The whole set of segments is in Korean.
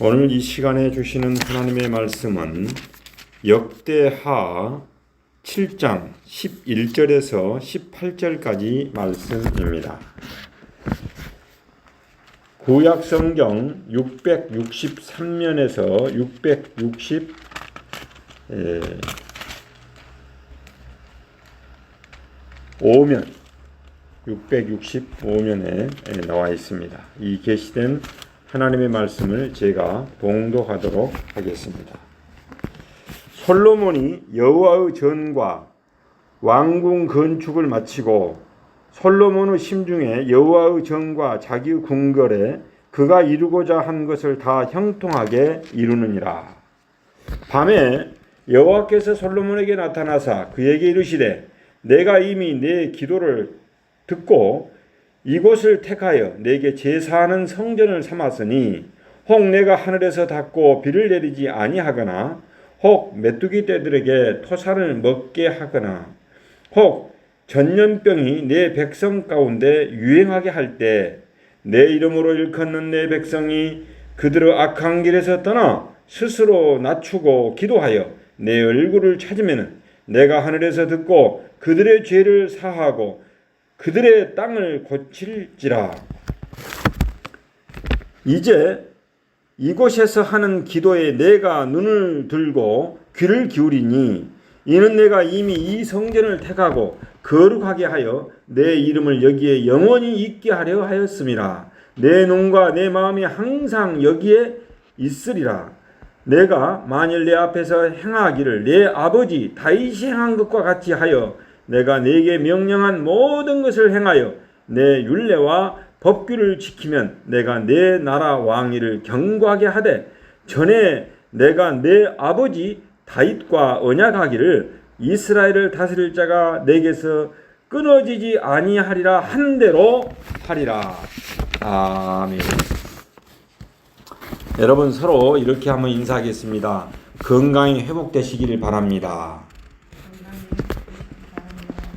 오늘 이 시간에 주시는 하나님의 말씀은 역대하 7장 11절에서 18절까지 말씀입니다. 구약 성경 663면에서 660 에, 5면 665면에 나와 있습니다. 이 계시된 하나님의 말씀을 제가 봉독하도록 하겠습니다. 솔로몬이 여호와의 전과 왕궁 건축을 마치고 솔로몬의 심중에 여호와의 전과 자기의 궁궐에 그가 이루고자 한 것을 다 형통하게 이루느니라. 밤에 여호와께서 솔로몬에게 나타나사 그에게 이르시되 내가 이미 내 기도를 듣고 이곳을 택하여 내게 제사하는 성전을 삼았으니 혹 내가 하늘에서 닫고 비를 내리지 아니하거나 혹 메뚜기 떼들에게 토산을 먹게 하거나 혹 전염병이 내 백성 가운데 유행하게 할 때 내 이름으로 일컫는 내 백성이 그들의 악한 길에서 떠나 스스로 낮추고 기도하여 내 얼굴을 찾으면 내가 하늘에서 듣고 그들의 죄를 사하고 그들의 땅을 고칠지라. 이제 이곳에서 하는 기도에 내가 눈을 들고 귀를 기울이니 이는 내가 이미 이 성전을 택하고 거룩하게 하여 내 이름을 여기에 영원히 있게 하려 하였음이라. 내 눈과 내 마음이 항상 여기에 있으리라. 내가 만일 내 앞에서 행하기를 내 아버지 다윗이 행한 것과 같이 하여 내가 네게 명령한 모든 것을 행하여 내 율례와 법규를 지키면 내가 내 나라 왕위를 경고하게 하되 전에 내가 내 아버지 다윗과 언약하기를 이스라엘을 다스릴 자가 내게서 끊어지지 아니하리라 한 대로 하리라. 아멘. 여러분 서로 이렇게 한번 인사하겠습니다. 건강히 회복되시기를 바랍니다.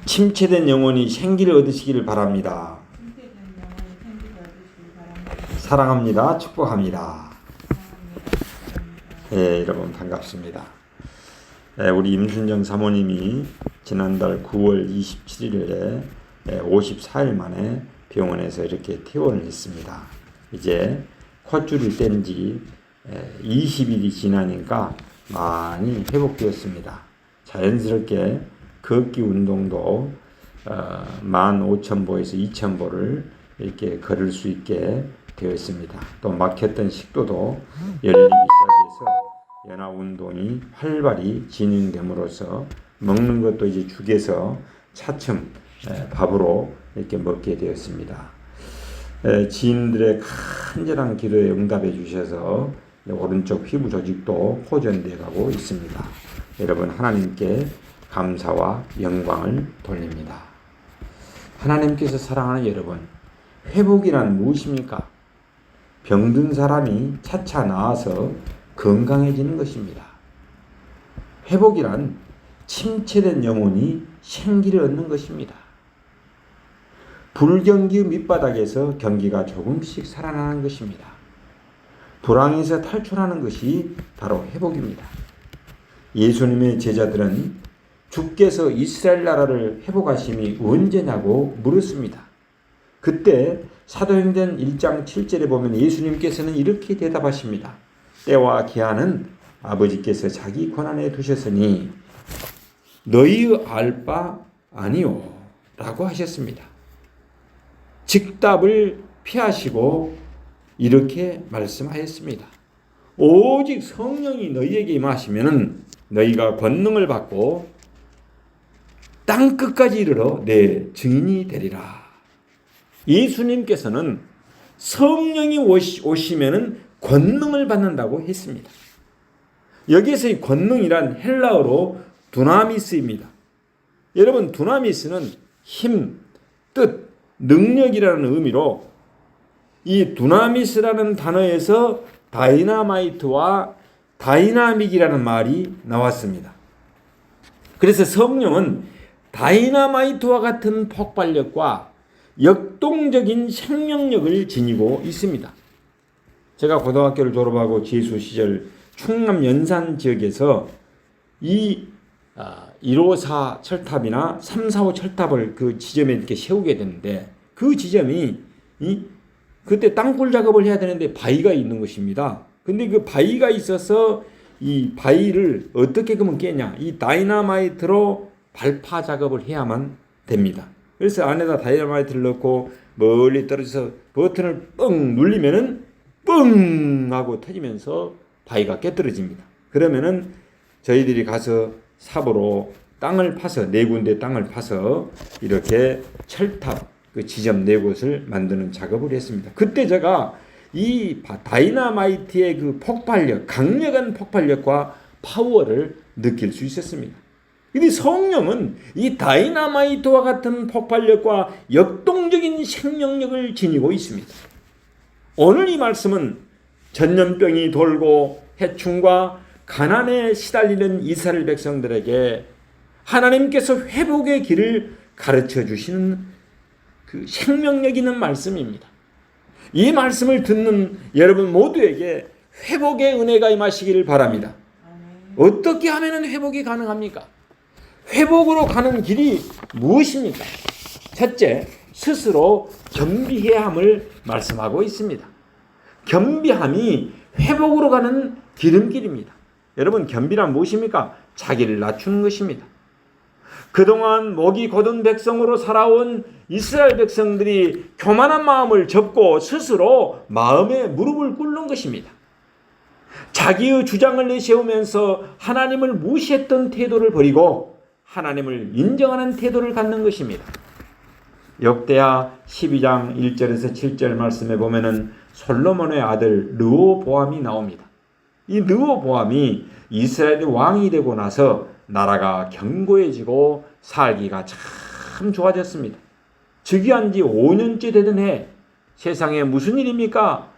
침체된 영혼이 생기를 얻으시기를 바랍니다. 사랑합니다. 축복합니다. 예, 여러분 반갑습니다. 예, 우리 임순정 사모님이 지난달 9월 27일에 예, 54일 만에 병원에서 이렇게 퇴원을 했습니다. 이제 콧줄을 뗀지 20일이 지나니까 많이 회복되었습니다. 자연스럽게 걷기 운동도 어, 15,000보에서 2,000보를 이렇게 걸을 수 있게 되었습니다. 또 막혔던 식도도 열리기 시작해서 연화 운동이 활발히 진행됨으로써 먹는 것도 이제 죽에서 차츰 밥으로 이렇게 먹게 되었습니다. 지인들의 간절한 기도에 응답해 주셔서 오른쪽 피부 조직도 호전되어 가고 있습니다. 여러분 하나님께 감사와 영광을 돌립니다. 하나님께서 사랑하는 여러분, 회복이란 무엇입니까? 병든 사람이 차차 나아서 건강해지는 것입니다. 회복이란 침체된 영혼이 생기를 얻는 것입니다. 불경기 밑바닥에서 경기가 조금씩 살아나는 것입니다. 불황에서 탈출하는 것이 바로 회복입니다. 예수님의 제자들은 주께서 이스라엘 나라를 회복하심이 언제냐고 물었습니다. 그때 사도행전 1장 7절에 보면 예수님께서는 이렇게 대답하십니다. 때와 기한은 아버지께서 자기 권한에 두셨으니 너희 알바 아니오 라고 하셨습니다. 즉답을 피하시고 이렇게 말씀하였습니다. 오직 성령이 너희에게 임하시면 너희가 권능을 받고 땅 끝까지 이르러 내 증인이 되리라. 예수님께서는 성령이 오시면은 권능을 받는다고 했습니다. 여기에서의 권능이란 헬라어로 두나미스입니다. 여러분 두나미스는 힘, 뜻, 능력이라는 의미로 이 두나미스라는 단어에서 다이나마이트와 다이나믹이라는 말이 나왔습니다. 그래서 성령은 다이나마이트와 같은 폭발력과 역동적인 생명력을 지니고 있습니다. 제가 고등학교를 졸업하고 재수 시절 충남 연산 지역에서 이 아, 154 철탑이나 345 철탑을 그 지점에 이렇게 세우게 되는데 그 지점이 이 그때 땅굴 작업을 해야 되는데 바위가 있는 것입니다. 근데 그 바위가 있어서 이 바위를 어떻게 그러면 깨냐? 이 다이나마이트로 발파 작업을 해야만 됩니다. 그래서 안에다 다이나마이트를 넣고 멀리 떨어져서 버튼을 뻥 눌리면은 뻥 하고 터지면서 바위가 깨떨어집니다. 그러면은 저희들이 가서 삽으로 땅을 파서 네 군데 땅을 파서 이렇게 철탑 그 지점 네 곳을 만드는 작업을 했습니다. 그때 제가 이 바- 다이나마이트의 그 폭발력, 강력한 폭발력과 파워를 느낄 수 있었습니다. 근데 성령은 이 다이나마이트와 같은 폭발력과 역동적인 생명력을 지니고 있습니다. 오늘 이 말씀은 전염병이 돌고 해충과 가난에 시달리는 이스라엘 백성들에게 하나님께서 회복의 길을 가르쳐 주시는 그 생명력 있는 말씀입니다. 이 말씀을 듣는 여러분 모두에게 회복의 은혜가 임하시기를 바랍니다. 어떻게 하면 회복이 가능합니까? 회복으로 가는 길이 무엇입니까? 첫째, 스스로 겸비해야 함을 말씀하고 있습니다. 겸비함이 회복으로 가는 기름길입니다. 여러분, 겸비란 무엇입니까? 자기를 낮추는 것입니다. 그동안 목이 곧은 백성으로 살아온 이스라엘 백성들이 교만한 마음을 접고 스스로 마음에 무릎을 꿇는 것입니다. 자기의 주장을 내세우면서 하나님을 무시했던 태도를 버리고 하나님을 인정하는 태도를 갖는 것입니다. 역대하 12장 1절에서 7절 말씀에 보면은 솔로몬의 아들 르호보암이 나옵니다. 이 르호보암이 이스라엘의 왕이 되고 나서 나라가 견고해지고 살기가 참 좋아졌습니다. 즉위한 지 5년째 되던 해 세상에 무슨 일입니까?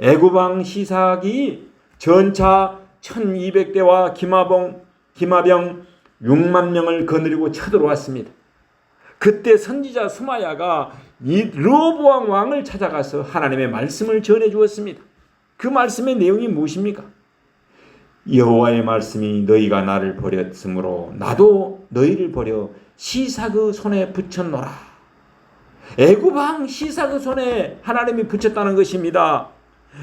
애구방 시삭이 전차 1200대와 기마봉, 기마병 6만 명을 거느리고 쳐들어왔습니다. 그때 선지자 스마야가 이 르호보암 왕을 찾아가서 하나님의 말씀을 전해 주었습니다. 그 말씀의 내용이 무엇입니까? 여호와의 말씀이 너희가 나를 버렸으므로 나도 너희를 버려 시삭의 손에 붙였노라. 애굽왕 시삭의 손에 하나님이 붙였다는 것입니다.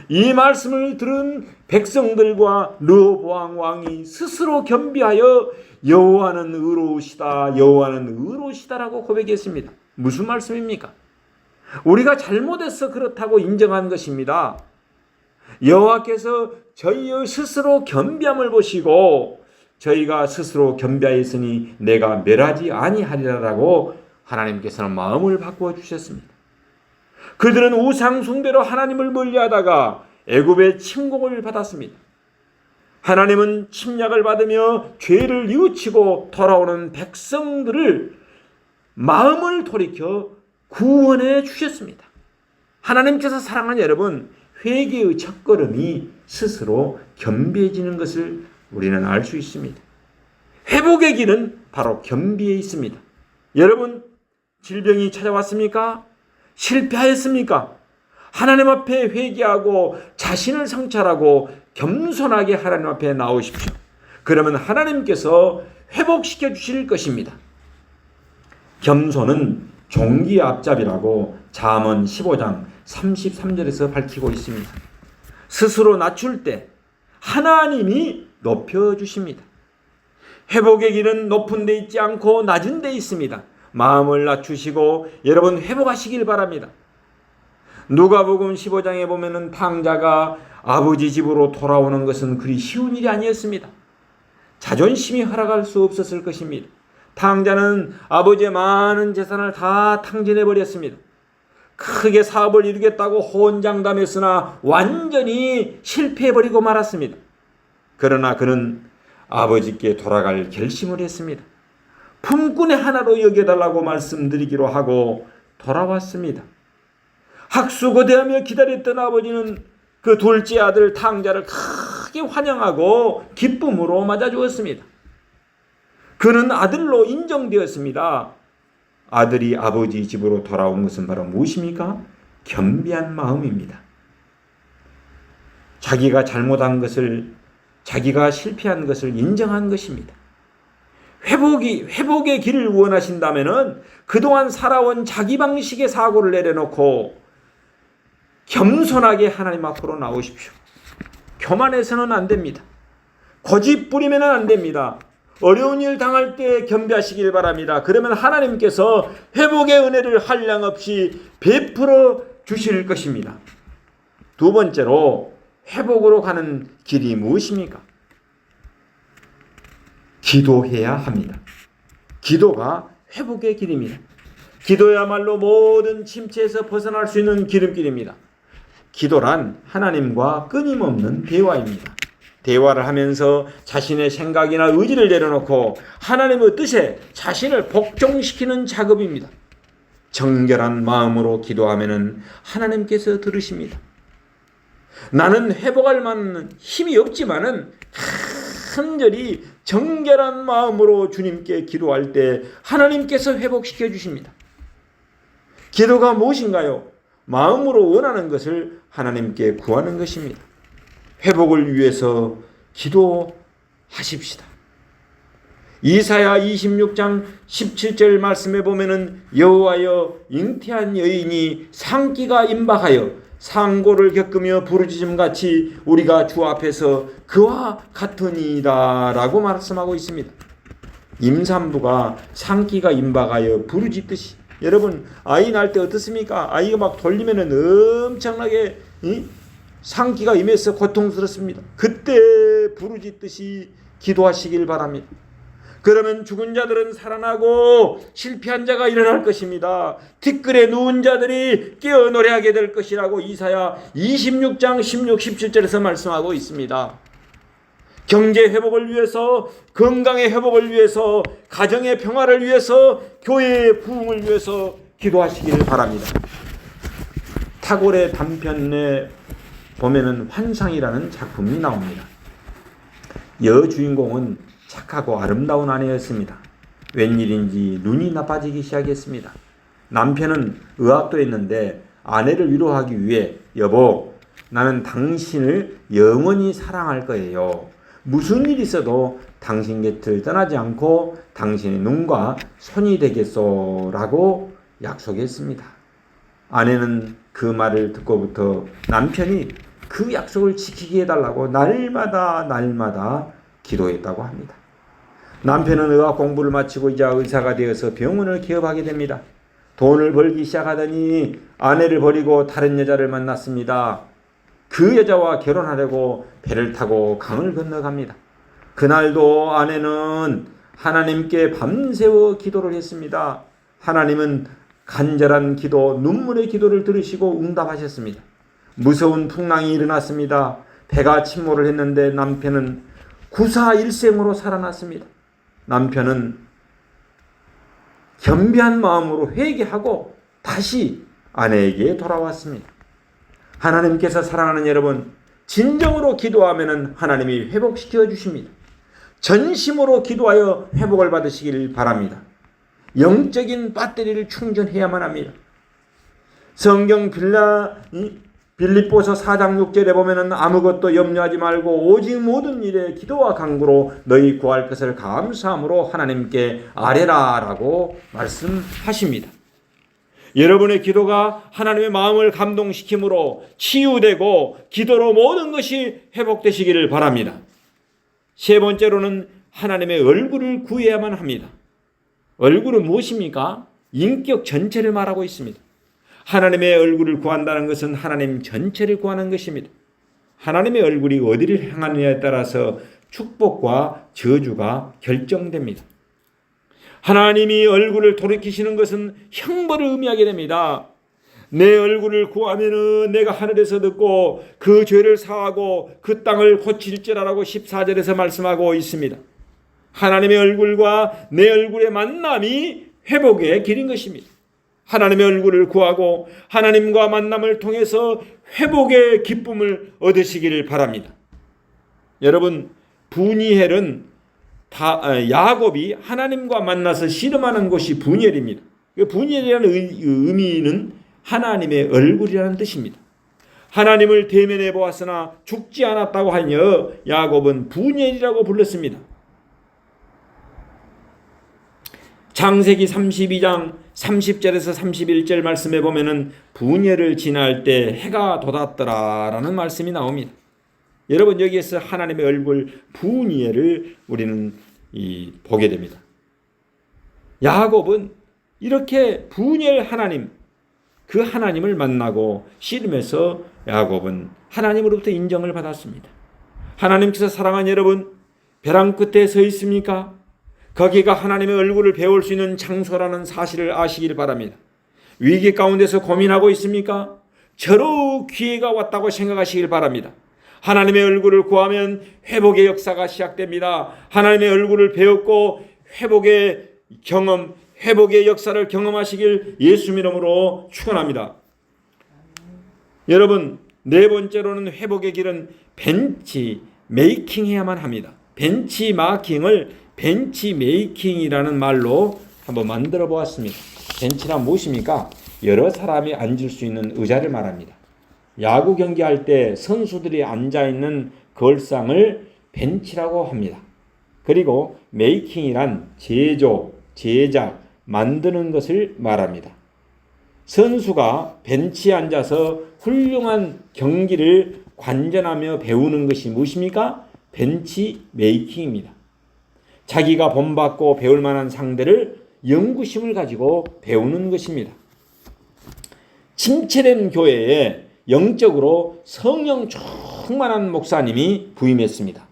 이 말씀을 들은 백성들과 르호보암 왕이 스스로 겸비하여 여호와는 의로우시다 여호와는 의로우시다라고 고백했습니다. 무슨 말씀입니까? 우리가 잘못해서 그렇다고 인정한 것입니다. 여호와께서 저희의 스스로 겸비함을 보시고 저희가 스스로 겸비하였으니 내가 멸하지 아니하리라라고 하나님께서는 마음을 바꾸어 주셨습니다. 그들은 우상 숭배로 하나님을 멀리하다가 애굽의 침공을 받았습니다. 하나님은 침략을 받으며 죄를 뉘우치고 돌아오는 백성들을 마음을 돌이켜 구원해 주셨습니다. 하나님께서 사랑하는 여러분, 회개의 첫걸음이 스스로 겸비해지는 것을 우리는 알 수 있습니다. 회복의 길은 바로 겸비에 있습니다. 여러분, 질병이 찾아왔습니까? 실패하였습니까? 하나님 앞에 회개하고 자신을 성찰하고 겸손하게 하나님 앞에 나오십시오. 그러면 하나님께서 회복시켜 주실 것입니다. 겸손은 종기의 앞잡이라고 잠언 15장 33절에서 밝히고 있습니다. 스스로 낮출 때 하나님이 높여 주십니다. 회복의 길은 높은 데 있지 않고 낮은 데 있습니다. 마음을 낮추시고 여러분 회복하시길 바랍니다. 누가복음 15장에 보면은 탕자가 아버지 집으로 돌아오는 것은 그리 쉬운 일이 아니었습니다. 자존심이 허락할 수 없었을 것입니다. 탕자는 아버지의 많은 재산을 다 탕진해 버렸습니다. 크게 사업을 이루겠다고 혼장담했으나 완전히 실패해 버리고 말았습니다. 그러나 그는 아버지께 돌아갈 결심을 했습니다. 품꾼의 하나로 여겨달라고 말씀드리기로 하고 돌아왔습니다. 학수고대하며 기다렸던 아버지는 그 둘째 아들 탕자를 크게 환영하고 기쁨으로 맞아 주었습니다. 그는 아들로 인정되었습니다. 아들이 아버지 집으로 돌아온 것은 바로 무엇입니까? 겸비한 마음입니다. 자기가 잘못한 것을 자기가 실패한 것을 인정한 것입니다. 회복이 회복의 길을 원하신다면은 그동안 살아온 자기 방식의 사고를 내려놓고 겸손하게 하나님 앞으로 나오십시오. 교만해서는 안 됩니다. 거짓 부리면 안 됩니다. 어려운 일 당할 때 겸비하시길 바랍니다. 그러면 하나님께서 회복의 은혜를 한량 없이 베풀어 주실 것입니다. 두 번째로 회복으로 가는 길이 무엇입니까? 기도해야 합니다. 기도가 회복의 길입니다. 기도야말로 모든 침체에서 벗어날 수 있는 기름길입니다. 기도란 하나님과 끊임없는 대화입니다. 대화를 하면서 자신의 생각이나 의지를 내려놓고 하나님의 뜻에 자신을 복종시키는 작업입니다. 정결한 마음으로 기도하면은 하나님께서 들으십니다. 나는 회복할 만한 힘이 없지만은 간절히 정결한 마음으로 주님께 기도할 때 하나님께서 회복시켜 주십니다. 기도가 무엇인가요? 마음으로 원하는 것을 하나님께 구하는 것입니다. 회복을 위해서 기도하십시다. 이사야 26장 17절 말씀에 보면은 여호와여 잉태한 여인이 상기가 임박하여 상고를 겪으며 부르짖음 같이 우리가 주 앞에서 그와 같으니다라고 말씀하고 있습니다. 임산부가 상기가 임박하여 부르짖듯이 여러분 아이 낳을 때 어떻습니까? 아이가 막 돌리면은 엄청나게 이? 상기가 임해서 고통스럽습니다. 그때 부르짖듯이 기도하시길 바랍니다. 그러면 죽은 자들은 살아나고 실패한 자가 일어날 것입니다. 티끌에 누운 자들이 깨어 노래하게 될 것이라고 이사야 26장 16, 17절에서 말씀하고 있습니다. 경제 회복을 위해서 건강의 회복을 위해서 가정의 평화를 위해서 교회의 부흥을 위해서 기도하시기를 바랍니다. 타골의 단편에 보면은 환상이라는 작품이 나옵니다. 여주인공은 착하고 아름다운 아내였습니다. 웬일인지 눈이 나빠지기 시작했습니다. 남편은 의학도 했는데 아내를 위로하기 위해 여보 나는 당신을 영원히 사랑할 거예요. 무슨 일 있어도 당신 곁을 떠나지 않고 당신의 눈과 손이 되겠소라고 약속했습니다. 아내는 그 말을 듣고부터 남편이 그 약속을 지키게 해달라고 날마다 날마다 기도했다고 합니다. 남편은 의학 공부를 마치고 이제 의사가 되어서 병원을 개업하게 됩니다. 돈을 벌기 시작하더니 아내를 버리고 다른 여자를 만났습니다. 그 여자와 결혼하려고 배를 타고 강을 건너갑니다. 그날도 아내는 하나님께 밤새워 기도를 했습니다. 하나님은 간절한 기도, 눈물의 기도를 들으시고 응답하셨습니다. 무서운 풍랑이 일어났습니다. 배가 침몰을 했는데 남편은 구사일생으로 살아났습니다. 남편은 겸비한 마음으로 회개하고 다시 아내에게 돌아왔습니다. 하나님께서 사랑하는 여러분, 진정으로 기도하면 하나님이 회복시켜 주십니다. 전심으로 기도하여 회복을 받으시길 바랍니다. 영적인 배터리를 충전해야만 합니다. 성경 빌라 빌립보서 4장 6절에 보면은 아무것도 염려하지 말고 오직 모든 일에 기도와 간구로 너희 구할 것을 감사함으로 하나님께 아뢰라라고 말씀하십니다. 여러분의 기도가 하나님의 마음을 감동시키므로 치유되고 기도로 모든 것이 회복되시기를 바랍니다. 세 번째로는 하나님의 얼굴을 구해야만 합니다. 얼굴은 무엇입니까? 인격 전체를 말하고 있습니다. 하나님의 얼굴을 구한다는 것은 하나님 전체를 구하는 것입니다. 하나님의 얼굴이 어디를 향하느냐에 따라서 축복과 저주가 결정됩니다. 하나님이 얼굴을 돌이키시는 것은 형벌을 의미하게 됩니다. 내 얼굴을 구하면은 내가 하늘에서 듣고 그 죄를 사하고 그 땅을 고칠지라라고 14절에서 말씀하고 있습니다. 하나님의 얼굴과 내 얼굴의 만남이 회복의 길인 것입니다. 하나님의 얼굴을 구하고 하나님과 만남을 통해서 회복의 기쁨을 얻으시기를 바랍니다. 여러분 분이헬은 다 아, 야곱이 하나님과 만나서 씨름하는 곳이 분이헬입니다. 그 분이헬이라는 의미는 하나님의 얼굴이라는 뜻입니다. 하나님을 대면해 보았으나 죽지 않았다고 하여 야곱은 분열이라고 불렀습니다. 창세기 32장 30절에서 31절 말씀에 보면은 분열을 지날 때 해가 돋았더라라는 말씀이 나옵니다. 여러분 여기에서 하나님의 얼굴 분열을 우리는 이 보게 됩니다. 야곱은 이렇게 분열 하나님 그 하나님을 만나고 씨름해서 야곱은 하나님으로부터 인정을 받았습니다. 하나님께서 사랑한 여러분 벼랑 끝에 서 있습니까? 거기가 하나님의 얼굴을 배울 수 있는 장소라는 사실을 아시길 바랍니다. 위기 가운데서 고민하고 있습니까? 저로 기회가 왔다고 생각하시길 바랍니다. 하나님의 얼굴을 구하면 회복의 역사가 시작됩니다. 하나님의 얼굴을 배웠고 회복의 경험, 회복의 역사를 경험하시길 예수 이름으로 축원합니다. 여러분 네 번째로는 회복의 길은 벤치 메이킹 해야만 합니다. 벤치 마킹을 벤치 메이킹이라는 말로 한번 만들어 보았습니다. 벤치란 무엇입니까? 여러 사람이 앉을 수 있는 의자를 말합니다. 야구 경기할 때 선수들이 앉아 있는 걸상을 벤치라고 합니다. 그리고 메이킹이란 제조, 제작, 만드는 것을 말합니다. 선수가 벤치에 앉아서 훌륭한 경기를 관전하며 배우는 것이 무엇입니까? 벤치 메이킹입니다. 자기가 본받고 배울 만한 상대를 연구심을 가지고 배우는 것입니다. 침체된 교회에 영적으로 성령 충만한 목사님이 부임했습니다.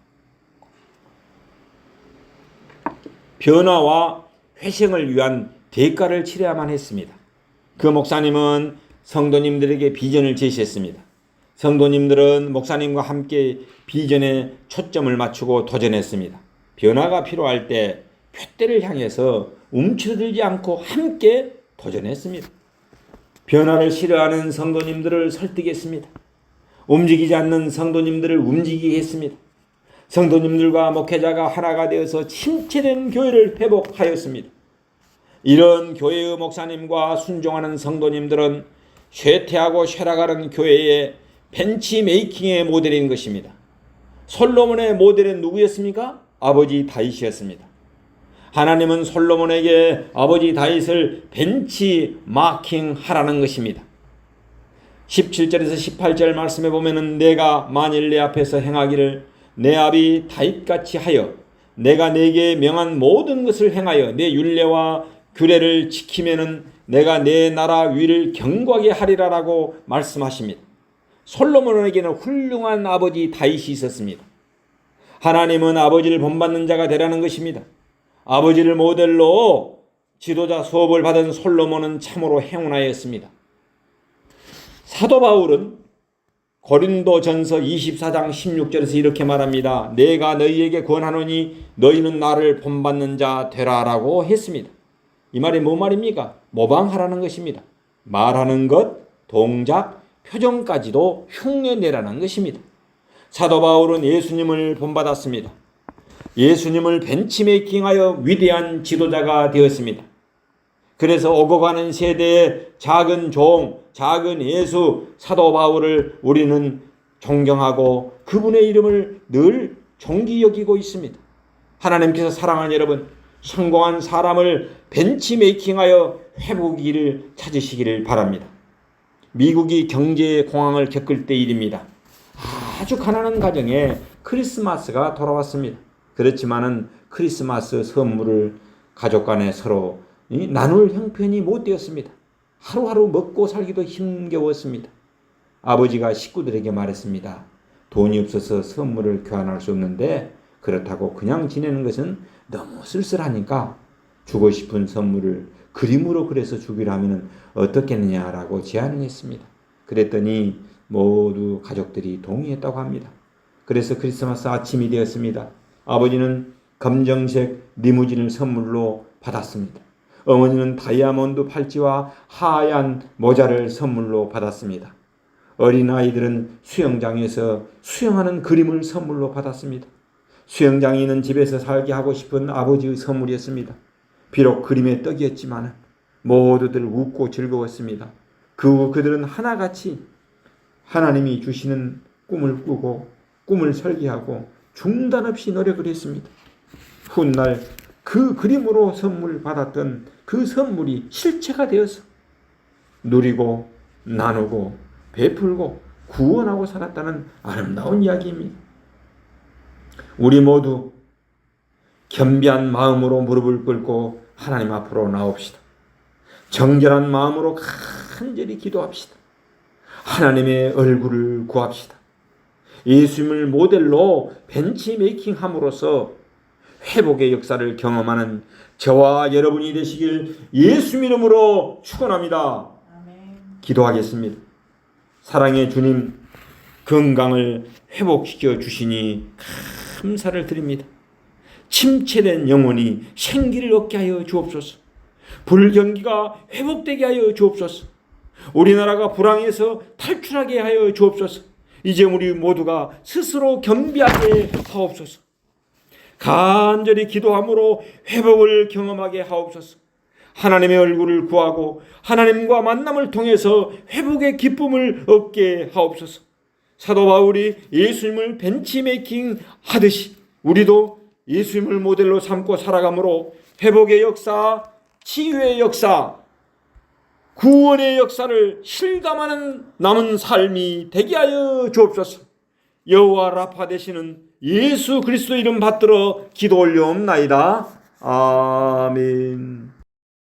변화와 회생을 위한 대가를 치러야만 했습니다. 그 목사님은 성도님들에게 비전을 제시했습니다. 성도님들은 목사님과 함께 비전에 초점을 맞추고 도전했습니다. 변화가 필요할 때 표대를 향해서 움츠러들지 않고 함께 도전했습니다. 변화를 싫어하는 성도님들을 설득했습니다. 움직이지 않는 성도님들을 움직이게 했습니다. 성도님들과 목회자가 하나가 되어서 침체된 교회를 회복하였습니다. 이런 교회의 목사님과 순종하는 성도님들은 쇠퇴하고 쇠락하는 교회의 벤치 메이킹의 모델인 것입니다. 솔로몬의 모델은 누구였습니까? 아버지 다윗이었습니다. 하나님은 솔로몬에게 아버지 다윗을 벤치 마킹 하라는 것입니다. 17절에서 18절 말씀에 보면은 내가 만일 내 앞에서 행하기를 내 아비 다윗같이 하여 내가 내게 명한 모든 것을 행하여 내 율례와 규례를 지키면은 내가 내 나라 위를 경고하게 하리라라고 말씀하십니다. 솔로몬에게는 훌륭한 아버지 다윗이 있었습니다. 하나님은 아버지를 본받는 자가 되라는 것입니다. 아버지를 모델로 지도자 수업을 받은 솔로몬은 참으로 행운하였습니다. 사도 바울은 고린도 전서 24장 16절에서 이렇게 말합니다. 내가 너희에게 권하노니 너희는 나를 본받는 자 되라라고 했습니다. 이 말이 뭐 말입니까? 모방하라는 것입니다. 말하는 것, 동작, 표정까지도 흉내내라는 것입니다. 사도 바울은 예수님을 본받았습니다. 예수님을 벤치메이킹하여 위대한 지도자가 되었습니다. 그래서 오고 가는 세대의 작은 종, 작은 예수 사도 바울을 우리는 존경하고 그분의 이름을 늘 존귀 여기고 있습니다. 하나님께서 사랑하는 여러분, 성공한 사람을 벤치메이킹하여 회복기를 찾으시기를 바랍니다. 미국이 경제 공황을 겪을 때 일입니다. 아주 가난한 가정에 크리스마스가 돌아왔습니다. 그렇지만은 크리스마스 선물을 가족 간에 서로 나눌 형편이 못 되었습니다. 하루하루 먹고 살기도 힘겨웠습니다. 아버지가 식구들에게 말했습니다. 돈이 없어서 선물을 교환할 수 없는데 그렇다고 그냥 지내는 것은 너무 쓸쓸하니까 주고 싶은 선물을 그림으로 그려서 주기로 하면 어떻겠느냐라고 제안을 했습니다. 그랬더니 모두 가족들이 동의했다고 합니다. 그래서 크리스마스 아침이 되었습니다. 아버지는 검정색 리무진을 선물로 받았습니다. 어머니는 다이아몬드 팔찌와 하얀 모자를 선물로 받았습니다. 어린아이들은 수영장에서 수영하는 그림을 선물로 받았습니다. 수영장에 있는 집에서 살게 하고 싶은 아버지의 선물이었습니다. 비록 그림의 떡이었지만 모두들 웃고 즐거웠습니다. 그 그들은 하나같이 하나님이 주시는 꿈을 꾸고 꿈을 설계하고 중단 없이 노력을 했습니다. 훗날 그 그림으로 선물 받았던 그 선물이 실체가 되어서 누리고 나누고 베풀고 구원하고 살았다는 아름다운 이야기입니다. 우리 모두 겸비한 마음으로 무릎을 꿇고 하나님 앞으로 나옵시다. 정결한 마음으로 간절히 기도합시다. 하나님의 얼굴을 구합시다. 예수님을 모델로 벤치메이킹 함으로써 회복의 역사를 경험하는 저와 여러분이 되시길 예수 이름으로 축원합니다. 기도하겠습니다. 사랑의 주님 건강을 회복시켜 주시니 감사를 드립니다. 침체된 영혼이 생기를 얻게 하여 주옵소서. 불경기가 회복되게 하여 주옵소서. 우리나라가 불황에서 탈출하게 하여 주옵소서. 이제 우리 모두가 스스로 겸비하게 하옵소서. 간절히 기도함으로 회복을 경험하게 하옵소서. 하나님의 얼굴을 구하고 하나님과 만남을 통해서 회복의 기쁨을 얻게 하옵소서. 사도 바울이 예수님을 벤치메이킹 하듯이 우리도 예수님을 모델로 삼고 살아감으로 회복의 역사, 치유의 역사, 구원의 역사를 실감하는 남은 삶이 되게 하여 주옵소서. 여호와 라파 되시는 예수 그리스도 이름 받들어 기도 올려옵나이다. 아멘.